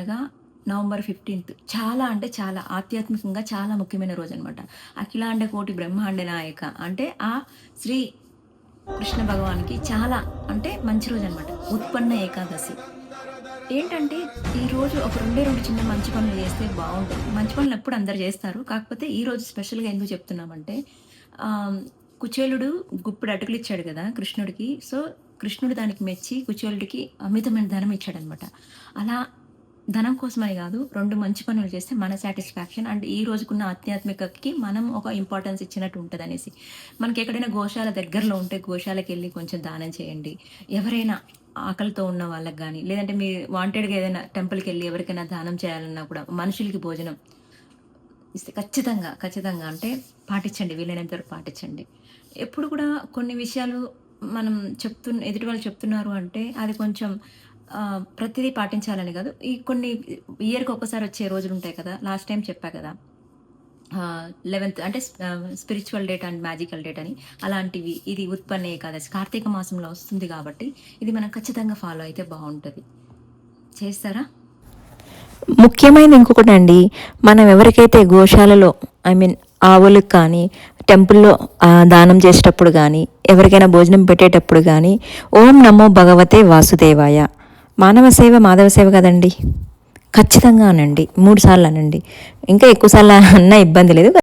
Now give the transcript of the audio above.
అనగా November fifteenth. చాలా అంటే చాలా ఆధ్యాత్మికంగా చాలా ముఖ్యమైన రోజు అనమాట అఖిలాండ కోటి బ్రహ్మాండ నాయక అంటే ఆ శ్రీ కృష్ణ భగవానికి చాలా అంటే మంచి రోజు అనమాట ఉత్పన్న ఏకాదశి. ఏంటంటే ఈ రోజు ఒక రెండే రెండు చిన్న మంచి పనులు చేస్తే బాగుంటుంది. మంచి పనులు ఎప్పుడు అందరు చేస్తారు. కాకపోతే ఈ రోజు స్పెషల్గా ఎందుకు చెప్తున్నామంటే కుచేలుడు గుప్పుడు అటుకులు ఇచ్చాడు కదా కృష్ణుడికి. సో కృష్ణుడు దానికి మెచ్చి కుచేలుడికి అమితమైన ధనం ఇచ్చాడనమాట. అలా ధనం కోసమని కాదు రెండు మంచి పనులు చేస్తే మన సాటిస్ఫాక్షన్ అండ్ ఈ రోజుకున్న ఆధ్యాత్మికకి మనం ఒక ఇంపార్టెన్స్ ఇచ్చినట్టు ఉంటుంది అనేసి. మనకి ఎక్కడైనా గోశాల దగ్గరలో ఉంటే గోశాలకు వెళ్ళి కొంచెం దానం చేయండి. ఎవరైనా ఆకలితో ఉన్న వాళ్ళకి కానీ లేదంటే మీ వాంటెడ్గా ఏదైనా టెంపుల్కి వెళ్ళి ఎవరికైనా దానం చేయాలన్నా కూడా మనుషులకి భోజనం ఇస్తే ఖచ్చితంగా ఖచ్చితంగా అంటే పాటించండి వీలైనంత వరకు పాటించండి. ఎప్పుడు కూడా కొన్ని విషయాలు మనం చెప్తున్న ఎదుటి వాళ్ళు చెప్తున్నారు అంటే అది కొంచెం ప్రతిదీ పాటించాలని కాదు. ఈ కొన్ని ఇయర్కి ఒక్కసారి వచ్చే రోజులు ఉంటాయి కదా లాస్ట్ టైం చెప్పా కదా. లెవెన్త్ అంటే spiritual date and magical date అని. అలాంటివి ఇది ఉత్పన్న ఏకాదశి కార్తీక మాసంలో వస్తుంది కాబట్టి ఇది మనం ఖచ్చితంగా ఫాలో అయితే బాగుంటుంది. చేస్తారా? ముఖ్యమైనది ఇంకొకటి అండి మనం ఎవరికైతే గోశాలలో ఐ మీన్ ఆవులకు కానీ టెంపుల్లో దానం చేసేటప్పుడు కానీ ఎవరికైనా భోజనం పెట్టేటప్పుడు కానీ ఓం నమో భగవతే వాసుదేవాయ. మానవ సేవ మాధవ సేవ కదండి. ఖచ్చితంగా అనండి. మూడు సార్లు అనండి. ఇంకా ఎక్కువ సార్లు అన్నా ఇబ్బంది లేదు.